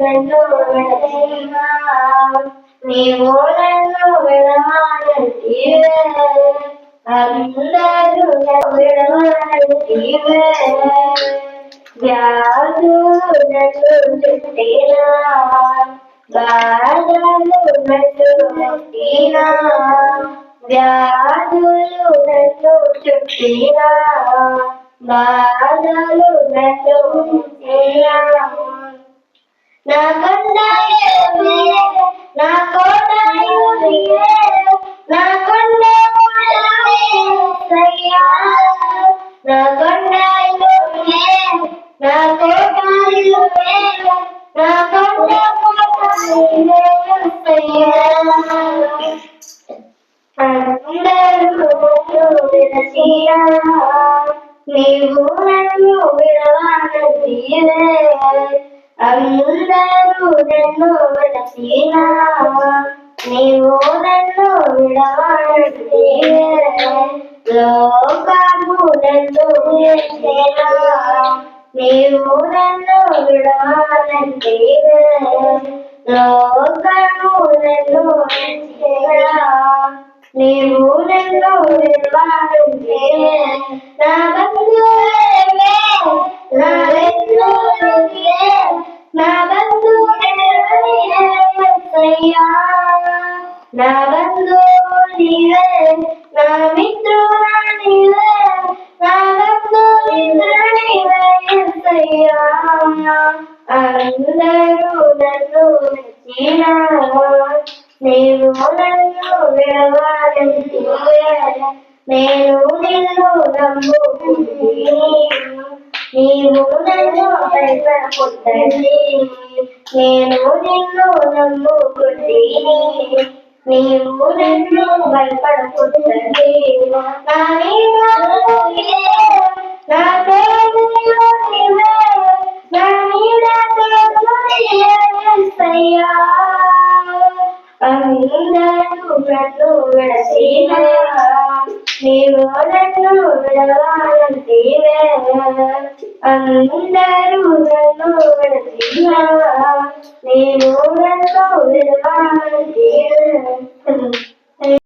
నన్ను విడదీనా నీవు నన్ను విడమానంటివే అందరూ విడమానంటివే వ్యాధులు నన్ను చుట్టినా బాధలు నన్ను ముట్టినా వ్యాధులు నన్ను చుట్టినా బాధలు నన్ను ముట్టినా నా కొండయే నా నా సయ్యా నా నా నా సయ్యా అందరూ నీవు నన్ను విడవానీవే అందరూ నన్ను విడచినా నీవు నన్ను విడవానీవే లోకము నన్ను విడిచేనా నీవు నన్ను విడవాలంటే లోకము నన్ను విడిచేనా నీవు నన్ను విడవాలంటే నా బంధువులే నా బంధువులే బంధువులయ్యా నా బంధువు నీవే నా మిత్రుడా నీవే నా బంధువు నీవే యేసయ్యా అందరూ నన్ను మెచ్చినా నీవు నన్ను విడవాలంటివే నేను నిన్ను నమ్ము నీవు నన్ను భయపడకుండండి నేను నిన్ను నమ్ముకుంటుని నీవు నన్ను భయపడకుండండి నా నీవే నా దేవుడు నీవే నా నీడ సయ్యా అందరూ నన్ను విడసీనా నీవు నన్ను విడవాలంటివే అందరూ నన్ను